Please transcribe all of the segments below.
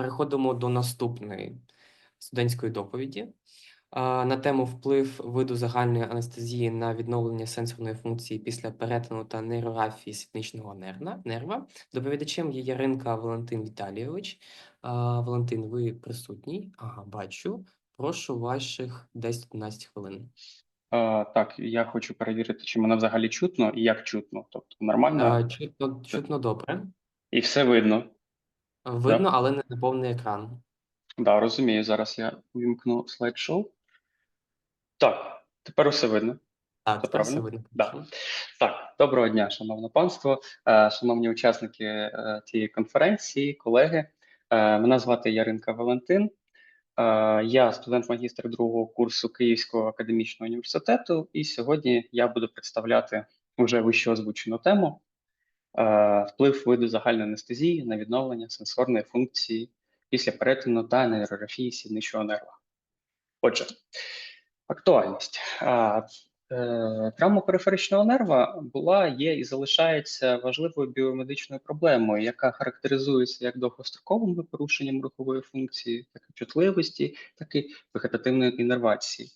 переходимо до наступної студентської доповіді на тему вплив виду загальної анестезії на відновлення сенсорної функції після перетину та нейрографії сідничного нерва. нерва. Доповідачем є Яринка Валентин Віталійович. Валентин, ви присутній? Ага, бачу. Прошу ваших 10-15 хвилин. А, так, я хочу перевірити, чи мене взагалі чутно і як чутно. Тобто нормально А, чутно, чутно добре. і все видно. Видно, але не на повний екран. Да, розумію. Зараз я вімкну слайд-шоу. Так, тепер усе видно. Так, тепер все видно. Да. Так, доброго дня, шановне панство, е, шановні учасники е, цієї конференції, колеги. Е, Мене звати Яринка Валентин. Я студент-магістр другого курсу Київського академічного університету, і сьогодні я буду представляти уже вище озвучену тему вплив виду загальної анестезії на відновлення сенсорної функції після перетину та нейрографії сідничого нерва. Отже, актуальність. Е, Травма периферичного нерва була, є і залишається важливою біомедичною проблемою, яка характеризується як довгостроковими порушенням рухової функції, так і чутливості, так і вегетативної іннервації.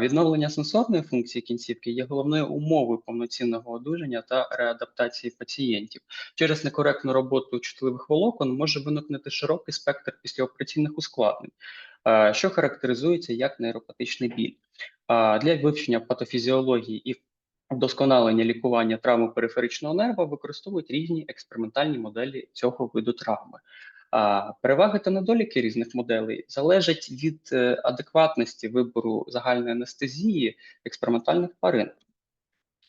Відновлення сенсорної функції кінцівки є головною умовою повноцінного одужання та реадаптації пацієнтів. Через некоректну роботу чутливих волокон може виникнути широкий спектр післяопераційних ускладнень, що характеризується як нейропатичний біль. Для вивчення патофізіології і вдосконалення лікування травми периферичного нерва використовують різні експериментальні моделі цього виду травми. А, Переваги та недоліки різних моделей залежать від е, адекватності вибору загальної анестезії експериментальних тварин.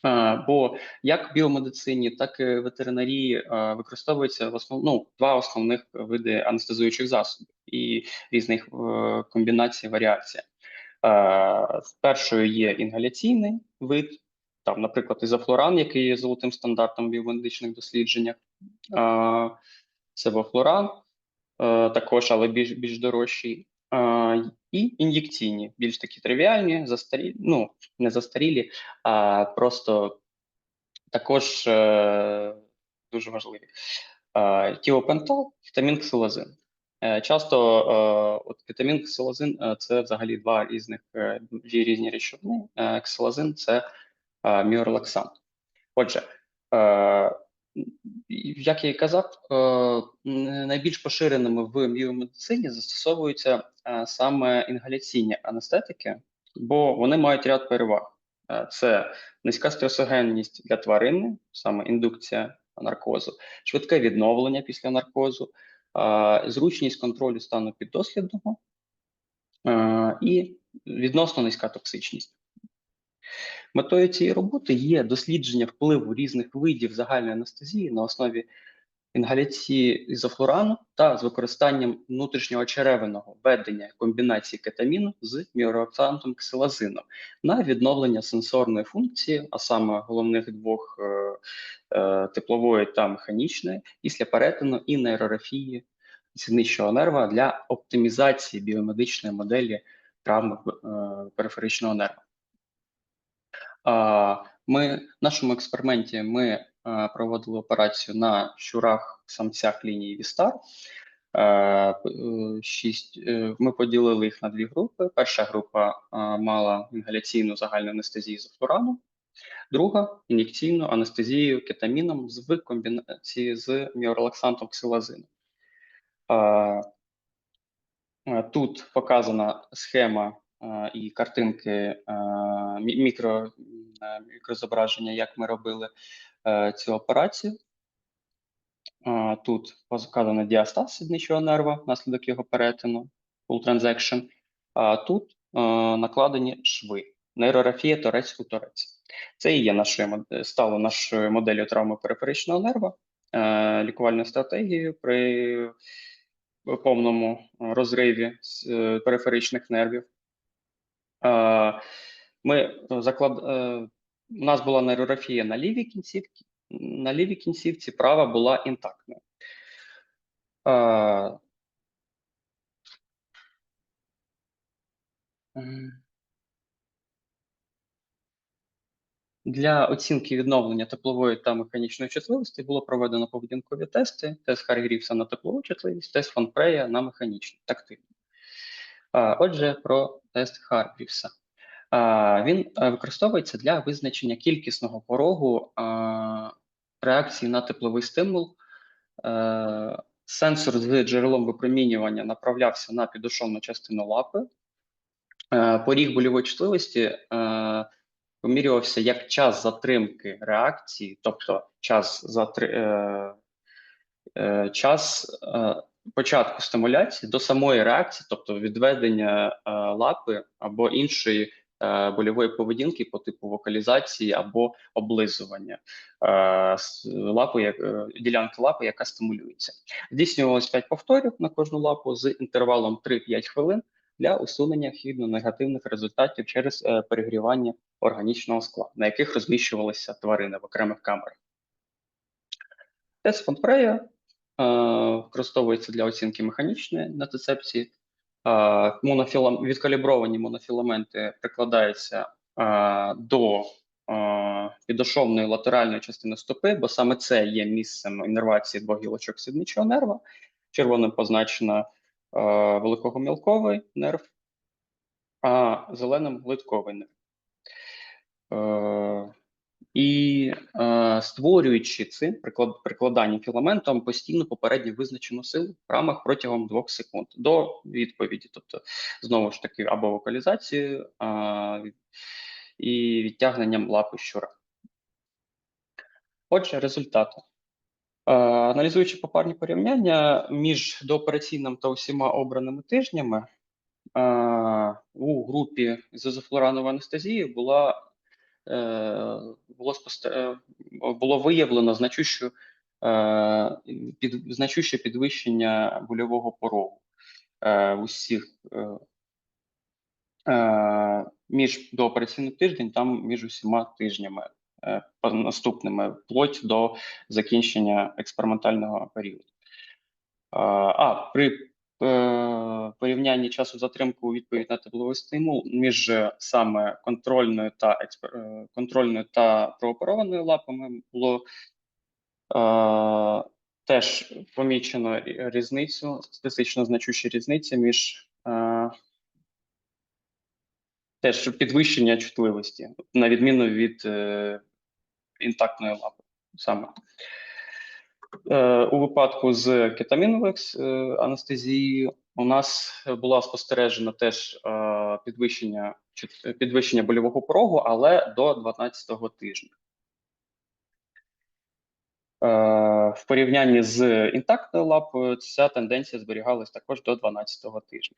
А, Бо як в біомедицині, так і в ветеринарії використовуються в основ... ну, два основних види анестезуючих засобів і різних е, комбінацій варіацій. Першою є інгаляційний вид, там, наприклад, ізофлоран, який є золотим стандартом в біомедичних дослідженнях. Севофлоран, також, але більш, більш дорожчий. Е, І ін'єкційні, більш такі тривіальні, застарілі, ну, не застарілі, а просто також е, дуже важливі. Е, Тіопентол, вітамін ксилазин. Е, Часто е, от вітамін ксилазин е, це взагалі два різних е, дві різні речовини. Е, Ксилазин це е, міорелаксант. Отже, е, як я і казав, е, найбільш поширеними в біомедицині застосовуються е, саме інгаляційні анестетики, бо вони мають ряд переваг. Е, Це низька стресогенність для тварини, саме індукція наркозу, швидке відновлення після наркозу, зручність контролю стану піддослідного і відносно низька токсичність. Метою цієї роботи є дослідження впливу різних видів загальної анестезії на основі інгаляції ізофлорану та з використанням внутрішнього черевиного введення комбінації кетаміну з міороксантом ксилазином на відновлення сенсорної функції, а саме головних двох е, е, теплової та механічної, після перетину і нейрографії сідничного нерва для оптимізації біомедичної моделі травми е, периферичного нерва. Ми в нашому експерименті ми проводили операцію на щурах самцях лінії Вістар. Е, е, е, ми поділили їх на дві групи. Перша група мала інгаляційну загальну анестезію з флорану, друга ін'єкційну анестезію кетаміном з комбінації з міорелаксантом ксилазину. Е, Е, Тут показана схема е, і картинки е, мікро, мікрозображення, як ми робили е, цю операцію. Тут показано діастаз сідничого нерва внаслідок його перетину, full transaction. А тут е, накладені шви, нейрографія торець у торець. Це і є нашою стало нашою моделлю травми периферичного нерва, е, лікувальною стратегією при повному розриві периферичних нервів. Е, Ми заклад... е, У нас була нейрографія на лівій кінцівці, на лівій кінцівці права була інтактною. Е. Для оцінки відновлення теплової та механічної чутливості було проведено поведінкові тести: тест Харгрівса на теплову чутливість, тест Фонпрея на механічну тактильну. Отже, про тест Харгрівса. Він е, використовується для визначення кількісного порогу реакції на тепловий стимул. Е, Сенсор з джерелом випромінювання направлявся на підошовну частину лапи. Е, Поріг больової чутливості вимірювався як час затримки реакції, тобто час затри... час початку стимуляції до самої реакції, тобто відведення лапи або іншої больової поведінки по типу вокалізації або облизування е, лапи, е, ділянки лапи, яка стимулюється. Здійснювалось 5 повторів на кожну лапу з інтервалом 3-5 хвилин для усунення хідно-негативних результатів через е, перегрівання органічного скла, на яких розміщувалися тварини в окремих камерах. Тест Фонпрея е, використовується для оцінки механічної нацицепції. Е, монофілам... Відкалібровані монофіламенти прикладаються е, до е, підошовної латеральної частини стопи, бо саме це є місцем іннервації двох гілочок сідничого нерва. Червоним позначено е, великогомілковий нерв, а зеленим литковий нерв. Е, і е, створюючи цим приклад, прикладанням філаментом постійно попередньо визначену силу в рамах протягом двох секунд до відповіді, тобто знову ж таки або вокалізацією а, і відтягненням лапи щура. Отже, результати. Е, Аналізуючи попарні порівняння між доопераційним та усіма обраними тижнями, е, у групі з анестезії була е, було е, було виявлено значущу, е, під, значуще підвищення больового порогу е, в усіх е, е, між доопераційним тиждень, там між усіма тижнями е, наступними, вплоть до закінчення експериментального періоду. А, при е, порівнянні часу затримки у відповідь на тепловий стимул між е, саме контрольною та експер... е, контрольною та прооперованою лапами було е, теж помічено різницю, статистично значуща різниця між е, теж підвищення чутливості, на відміну від е, інтактної лапи саме. Е, У випадку з кетаміновою е, анестезією у нас була спостережена теж е, підвищення, підвищення больового порогу, але до 12-го тижня. В порівнянні з інтактною лапою ця тенденція зберігалась також до 12-го тижня.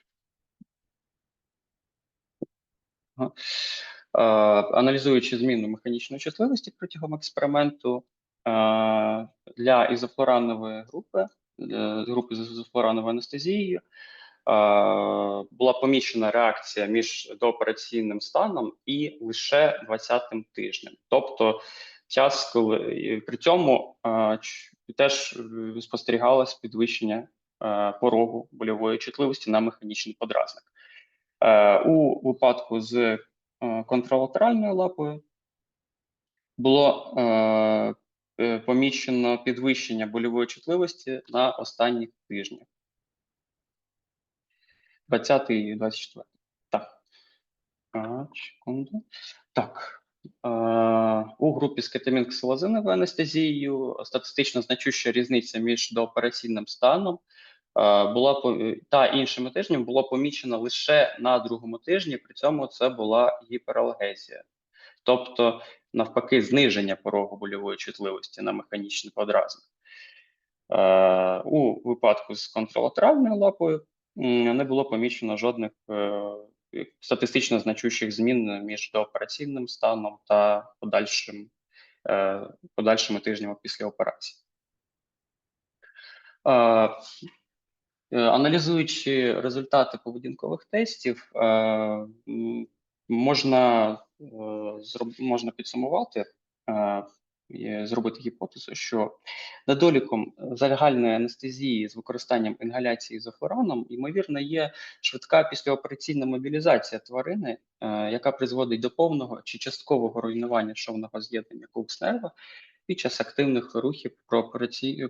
Аналізуючи зміну механічної чутливості протягом експерименту для ізофлоранової групи, групи з ізофлорановою анестезією, була помічена реакція між доопераційним станом і лише 20-м тижнем. Тобто час, коли при цьому теж е, спостерігалось підвищення е, порогу больової чутливості на механічний подразник. Е, У випадку з контралатеральною лапою було помічено підвищення больової чутливості на останніх тижнях. 20 і 24. Так. А, секунду. Так. Е, у групі з кетамінксилазиновою анестезією статистично значуща різниця між доопераційним станом е, була по- та іншими тижнями було помічено лише на другому тижні, при цьому це була гіпералгезія. Тобто, навпаки, зниження порогу больової чутливості на механічний подразник. Е, у випадку з контролатеральною лапою не було помічено жодних е, статистично значущих змін між доопераційним станом та подальшим, е, подальшими тижнями після операції. Аналізуючи результати поведінкових тестів, можна, можна підсумувати е, е, зробити гіпотезу, що недоліком загальної анестезії з використанням інгаляції ізофлораном, ймовірно, є швидка післяопераційна мобілізація тварини, е, яка призводить до повного чи часткового руйнування шовного з'єднання кукснерва під час активних рухів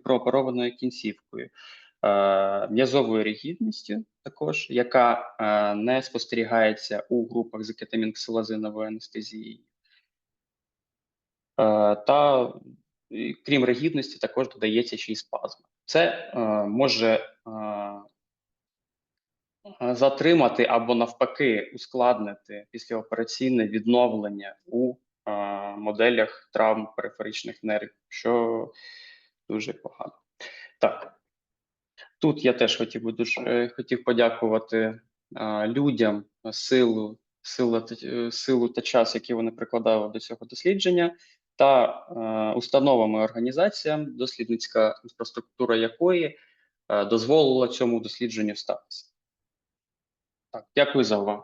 прооперованою кінцівкою. Е, М'язовою ригідністю також, яка е, не спостерігається у групах з кетамінксилазиновою анестезією. Е, Та крім ригідності, також додається ще й спазм. Це е, може е, е, затримати або навпаки ускладнити післяопераційне відновлення у е, моделях травм периферичних нервів, що дуже погано. Так, тут я теж хотів би дуже е, хотів подякувати е, людям силу, та- е, силу та час, які вони прикладали до цього дослідження, та е, установам і організаціям, дослідницька інфраструктура якої е, дозволила цьому дослідженню статися. Так, дякую за увагу.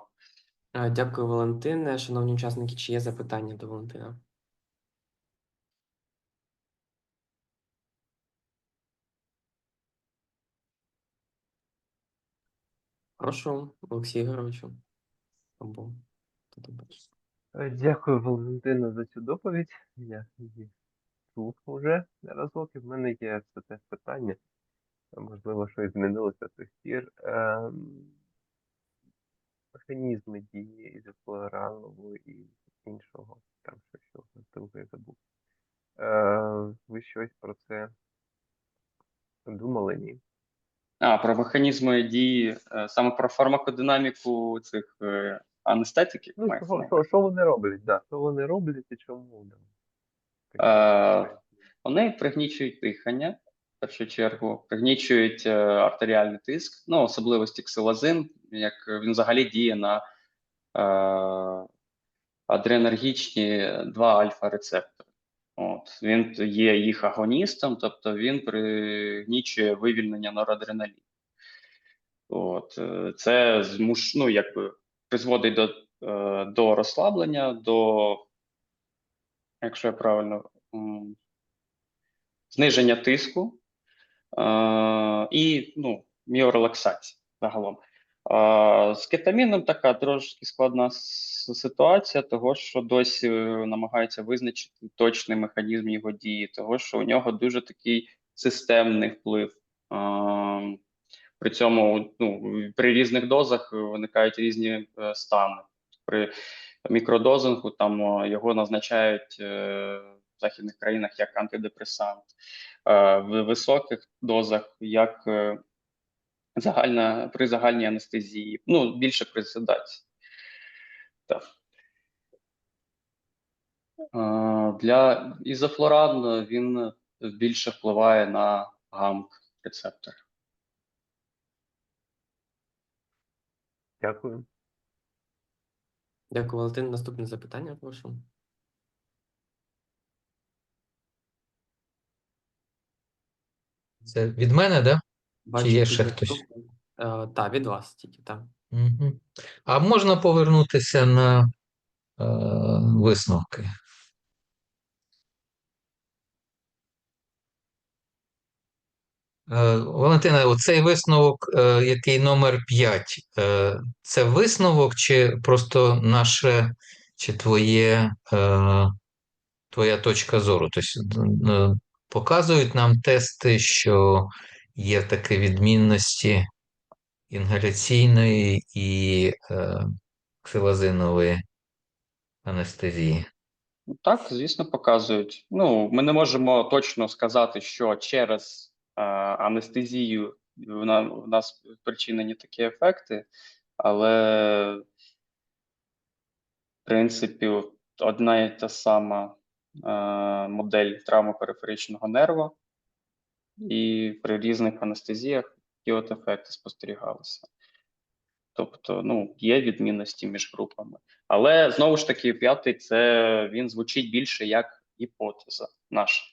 Дякую, Валентине. Шановні учасники, чи є запитання до Валентина? Прошу, Олексій Ігоровичу. Або? Е, Дякую, Валентина, за цю доповідь. Я її слухав вже разок, і в мене є все те питання. Можливо, щось змінилося з тих пір. Ем, Механізми дії ізофлорану і іншого, там що що друге забув. Е, Ви щось про це думали? Ні? А, про механізми дії, е, саме про фармакодинаміку цих е, анестетиків. Ну, що, що, що вони роблять? Да, що вони роблять і чому? Да. Е, Вони пригнічують дихання, в першу чергу, пригнічують е, артеріальний тиск, ну, особливості ксилазин, як він взагалі діє на е, адренергічні 2 альфа-рецептори. От, він є їх агоністом, тобто він пригнічує вивільнення норадреналіну. От, е, це змуш, ну, якби призводить до, е, до розслаблення, до, якщо я правильно, зниження тиску е, і ну, міорелаксації загалом. Е, з кетаміном така трошки складна ситуація, того що досі намагаються визначити точний механізм його дії, того що у нього дуже такий системний вплив. Е, при цьому ну, при різних дозах виникають різні е, стани. При мікродозингу там е, його назначають е, в західних країнах як антидепресант, е, в високих дозах як е, загальна при загальній анестезії, ну більше при седації. Так. Для ізофлоран він більше впливає на гамк рецептор. Дякую. Дякую, Валентин. Наступне запитання, прошу. Це від мене, да? Бачу, є ще хтось? хто. Е, Так, від вас тільки, так. Угу. А можна повернутися на е, висновки? Е, Валентина, оцей висновок, е, який номер 5, е, це висновок чи просто наше, чи твоє, е, твоя точка зору? Тобто, е, показують нам тести, що є такі відмінності інгаляційної і е, ксилазинової анестезії. Ну, Так, звісно, показують. Ну, ми не можемо точно сказати, що через е, анестезію в, на, в нас причинені такі ефекти, але, в принципі, одна і та сама е, модель травми периферичного нерва, і при різних анестезіях ті от ефекти спостерігалися. Тобто, ну, є відмінності між групами. Але знову ж таки, п'ятий це він звучить більше як гіпотеза наша.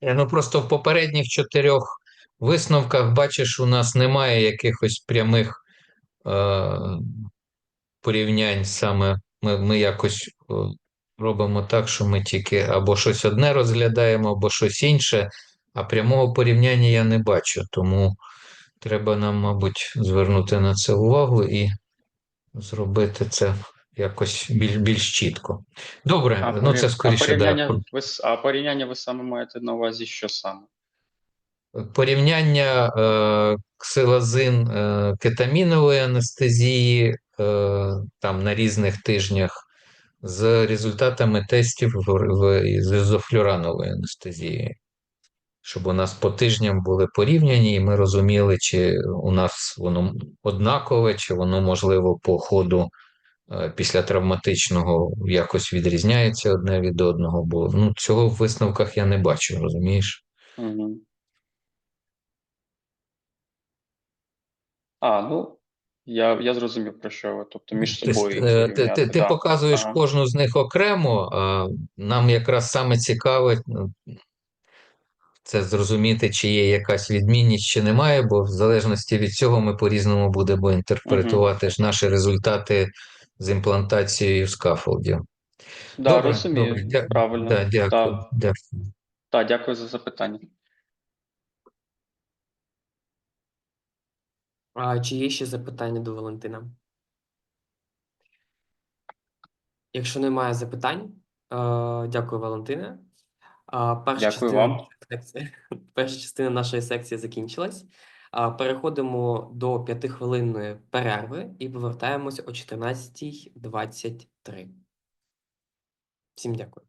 Е, Ну просто в попередніх чотирьох висновках, бачиш, у нас немає якихось прямих е, порівнянь саме. Ми, ми якось е, робимо так, що ми тільки або щось одне розглядаємо, або щось інше, а прямого порівняння я не бачу. Тому треба нам, мабуть, звернути на це увагу і зробити це якось більш, більш чітко. Добре, А, ну це скоріше а порівняння, да, ви, а порівняння ви саме маєте на увазі, що саме? порівняння е, ксилазин е, кетамінової анестезії е, там на різних тижнях з результатами тестів з ізофлюранової анестезії. Щоб у нас по тижням були порівняні, і ми розуміли, чи у нас воно однакове, чи воно, можливо, по ходу е, після травматичного якось відрізняється одне від одного. Бо ну, цього в висновках я не бачу, розумієш? Угу. А, ну, я, я зрозумів, про що ви. Тобто між собою е, ти, ти, ти да. показуєш Ага. кожну з них окремо, а нам якраз саме цікаве ну, це зрозуміти, чи є якась відмінність, чи немає, бо в залежності від цього ми по-різному будемо інтерпретувати ж наші результати з імплантацією скафолдів. Да, Добре, розумію, добре, дя- правильно. Да, дякую, Так. дякую. Так, дякую за запитання. А чи є ще запитання до Валентина? Якщо немає запитань, е, дякую, Валентине. Перша Дякую частина вам. перша частина нашої секції закінчилась. Переходимо до п'ятихвилинної перерви і повертаємося о 14.23. Всім дякую.